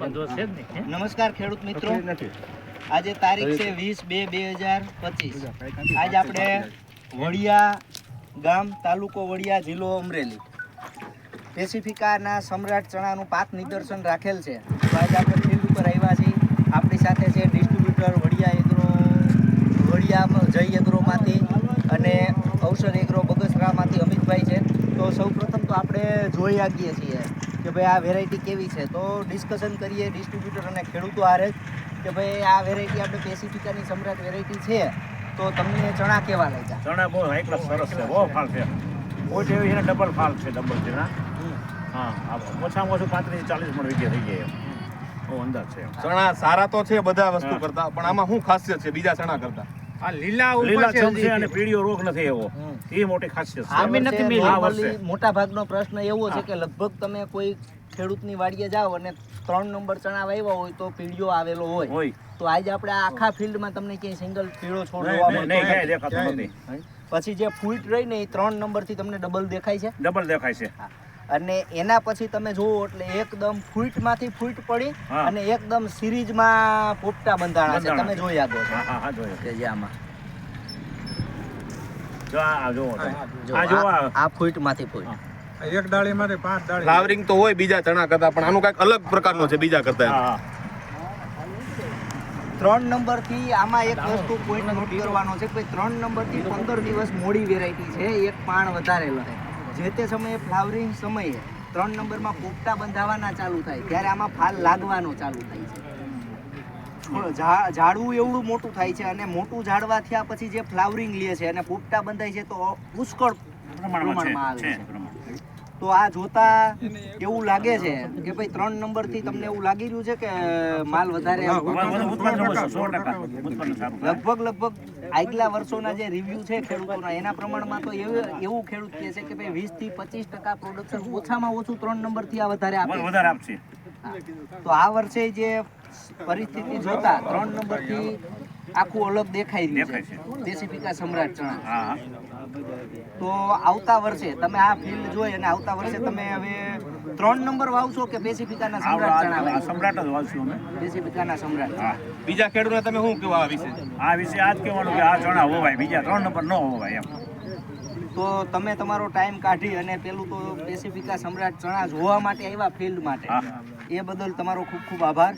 પણ જો છે જ નહીં નમસ્કાર ખેડૂત મિત્રો. આજે તારીખ છે વીસ બે બે હજાર પચીસ. આજ આપણે વડિયા ગામ તાલુકો વડિયા જિલ્લો અમરેલી. પેસિફિકાના સમ્રાટ ચણાનું પાક નિદર્શન રાખેલ છે. તો આજે આપણે ફિલ્ડ ઉપર આવ્યા છીએ. આપણી સાથે છે ડિસ્ટ્રીબ્યુટર વડિયા એગ્રો વડિયા જય એગ્રોમાંથી અને અવસર એગ્રો બગસરામાંથી અમિતભાઈ છે. તો સૌપ્રથમ તો આપણે જોઈ આગીએ છીએ. કે ભાઈ આ વેરાયટી કેવી છે? તો ડિસ્કશન કરીએ ડિસ્ટ્રીબ્યુટર અને ખેડૂતો આરે જ કે ભાઈ આ વેરાયટી આપણે પેસિફિકાની સમ્રાટ વેરાયટી છે. તો તમને ચણા કેવા લાગ્યા? ચણા બહુ હાઈ ક્લાસ સરસ છે બહુ ફાલ છે. બહુ જેવી છે ને ડબલ ફાલ છે ડબલ છે ના હા આ ઓછામાં ઓછું પાંત્રીસ ચાલીસ મણ વીઘે થઈ ગયા એમ. બહુ અંદાજ છે ચણા સારા તો છે બધા વસ્તુ. કરતા પણ આમાં શું ખાસિયત છે બીજા ચણા કરતા? આ લીલા લીલા છે. અને પીળીઓ રોગ નથી એવો. એ મોટી ખાસિયત આ છે. મેં નથી મેલી આ વર્ષે. મોટા ભાગનો પ્રશ્ન એવો છે કે લગભગ તમે કોઈ ખેડૂતની વાડીએ જાઓ અને ત્રણ નંબર ચણા વાવ્યા હોય તો પીળિયો આવેલો હોય. હોય. તો આજે આપણે આખા ફિલ્ડમાં તમને ક્યાંય સિંગલ પીળો છોડ જોવા નથી. પછી જે ફૂટ રહી ને એ ત્રણ નંબરથી તમને ડબલ દેખાય છે. ડબલ દેખાય છે. અને એના પછી તમે જુઓ એટલે એકદમ ફૂટમાંથી ફૂટ પડી અને એકદમ સિરીઝમાં પોપટા બંધાણા છે. તમે જોઈ આગો છો. હા હા હા કે જે આમાં. જો આ આ જોવો તમે. જો. આ જો આ આ. આ ફૂટ. હા. એક ડાળીમાંથી પાંચ ડાળી. ફ્લાવરિંગ તો હોય બીજા ચણા કરતા પણ આનું કંઈક અલગ પ્રકારનો છે બીજા કરતા ત્રણ નંબરથી આમાં એક વસ્તુ પોઈન્ટ નોટ કરવાનો છે કે ત્રણ નંબરથી પંદર દિવસ મોડી વેરાયટી છે એક પાણ વધારે લહે જે તે સમયે ફ્લાવરિંગ સમયે ત્રણ નંબરમાં પોપટા બંધાવાના ચાલુ થાય ત્યારે આમાં ફાલ લાગવાનો ચાલુ થાય છે. ઝાડવું એવડું મોટું થાય છે અને મોટું ઝાડવા થયા પછી જે ફ્લાવરિંગ લે છે અને પોપટા બંધાય છે તો પુષ્કળ પ્રમાણમાં આવે છે. તો આ જોતા એવું લાગે છે કે ભાઈ ત્રણ નંબરથી તમને એવું લાગી રહ્યું છે કે માલ વધારે. લગભગ લગભગ આગલા વર્ષોના જે રિવ્યુ છે ખેડૂતોના એના પ્રમાણમાં તો એવું એવું ખેડૂત કહે છે કે ભાઈ વીસથી પચીસ ટકા પ્રોડક્શન ઓછામાં ઓછું ત્રણ નંબરથી આ વધારે આપે વધારે આપશે. તો આ વર્ષે જે પરિસ્થિતિ જોતા ત્રણ નંબરથી આખું અલગ દેખાઈ રહ્યું છે. છે. સમ્રાટ ચણા. તો આવતા વર્ષે તમે આ ફિલ્ડ જોઈ અને આવતા વર્ષે તમે હવે ત્રણ નંબર વાવશો કે પેસિફિકાના સમ્રાટ ચણા સમ્રાટ જ વાવશું અમે. પેસિફિકાના સમ્રાટ બીજા ખેડૂતને તમે શું કહેવા આ વિશે? આ વિશે આ જ કહેવાનું કે આ ચણા હોવાય બીજા ત્રણ નંબર ન હોવાય એમ. તો તમે તમારો ટાઈમ કાઢી અને પેલું તો પેસિફિકા સમ્રાટ ચણા જોવા માટે આવ્યા ફિલ્ડ માટે. એ બદલ તમારો ખૂબ ખૂબ આભાર.